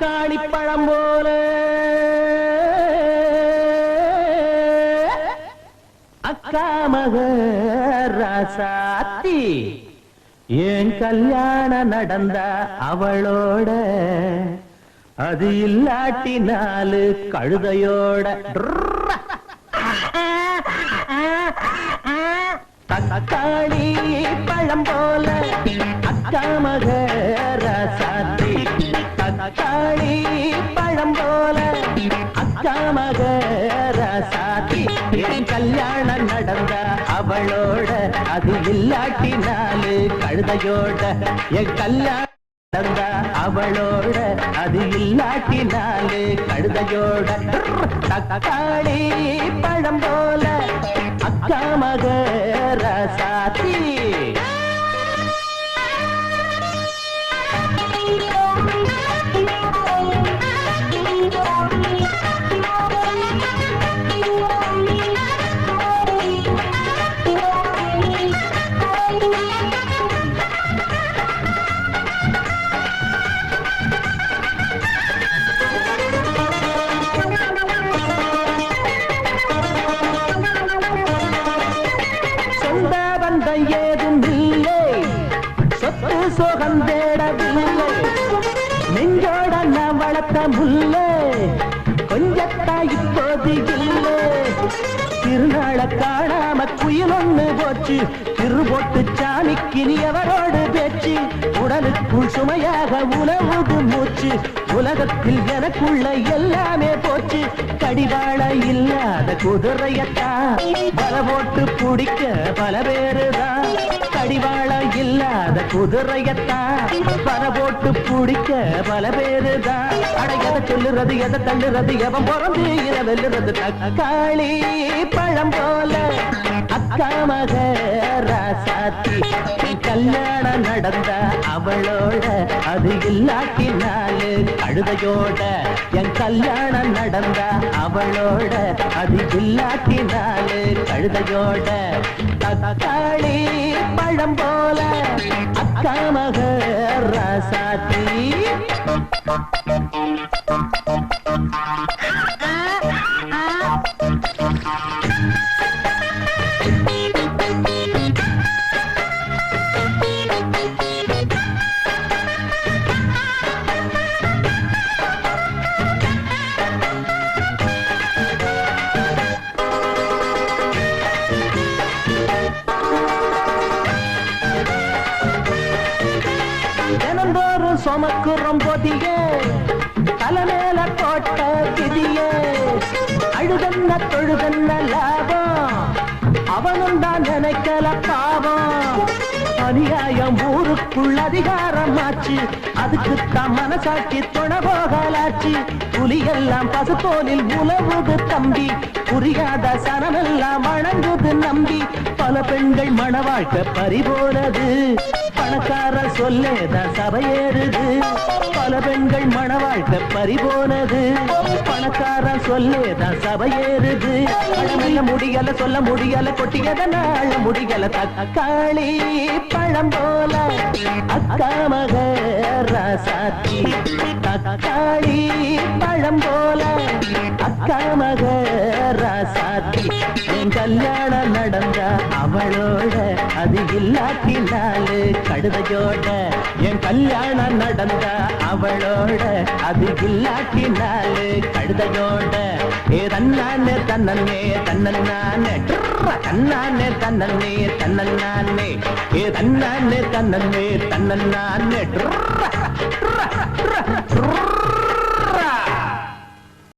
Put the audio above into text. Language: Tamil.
காளிப்பழம் போல. அக்காமக ராசாத்தி ஏன் கல்யாணம் நடந்த அவளோட? அது இல்லாட்டி நாலு கழுதையோட. தக்காளி பழம் போல. அக்கா தக்காளி பழம் போல அக்கா மக ராசாத்தி. என் கல்யாணம் நடந்த அவளோட அது இல்லாட்டி நாலு கழுதையோட. என் கல்யாணம் நடந்த அவளோட அது இல்லாட்டி நாலு கழுதையோட. தக்காளி பழம் போல அக்கா மக ராசாத்தி. ஏதும் இல்லை சொத்து சோகம் தேடவில்லை. நெஞ்சோட வளர்த்த முல்லை கொஞ்சத்தா இப்போது இல்லை. திருநாள காணாம குயில் ஒண்ணு போச்சு. திருபோட்டு சாமிக்கு நீ அவரோடு பேச்சு? உடலுக்குள் சுமையாக உணவுது மூச்சு. உலகத்தில் எனக்குள்ள எல்லாமே போச்சு. கடிவாள இல்லாத குதிரையத்தான் பல போட்டு பிடிக்க பல பேருதான் கடிவாள இல்லாத குதிரையத்தான் பல போட்டு பிடிக்க பல பேருதான் அட எதை சொல்லுறது எதை தள்ளுறது எவன் பிறந்து இதை வெல்லுறது? தக்காளி பழம் போல அக்கா மக ராசாத்தி. கல்யாணம் நடந்த அவளோட அது இல்லாட்டி நாலு கழுதையோட என் கல்யாணம் நடந்த அவளோட அது இல்லாட்டி நாலு கழுதையோட தக்காளி பழம் போல அக்கா மக ராசாத்தி தினந்தோறும் சுமக்குறோம் போதிய தலைமேல போட்ட விதிய அழுதன்ன தொழுதன்ன லாபம்? அவனும் தான் நினைக்கல பாவம். அநியாயம் ஊருக்குள் அதிகாரம் ஆச்சு அதுக்கு தான் மனசாட்சி துணை போகலாச்சு. புலியெல்லாம் பசுத்தோலில் உழவுது தம்பி. புரியாத சனமெல்லாம் வணங்குது நம்பி. பல பெண்கள் மண வாழ்க்கை பறிபோனது பணக்கார சொல்லேதான் சபையேறுது பல பெண்கள் மண வாழ்க்கை பறிபோனது. பணக்கார சொல்லேதான் சபையேறுது அழமெல்ல முடியல சொல்ல முடியல கொட்டியதனால முடியல தக்காளி பழம் போல. அக்காமக ராசாத்தி தக்காளி பழம் போல. அக்காமக ராசாத்தி என் கல்யாணம் அவளோட அது இல்லாட்டி கடுதையோட என் கல்யாணம் நடந்த அவளோட. அது இல்லாட்டி கடுதையோட கழுதையோட ஏ தன்னானே தன்னே தன்னே தன்னானே தன்னே தன்னே ஏ தன்னானே தன்னே தன்னே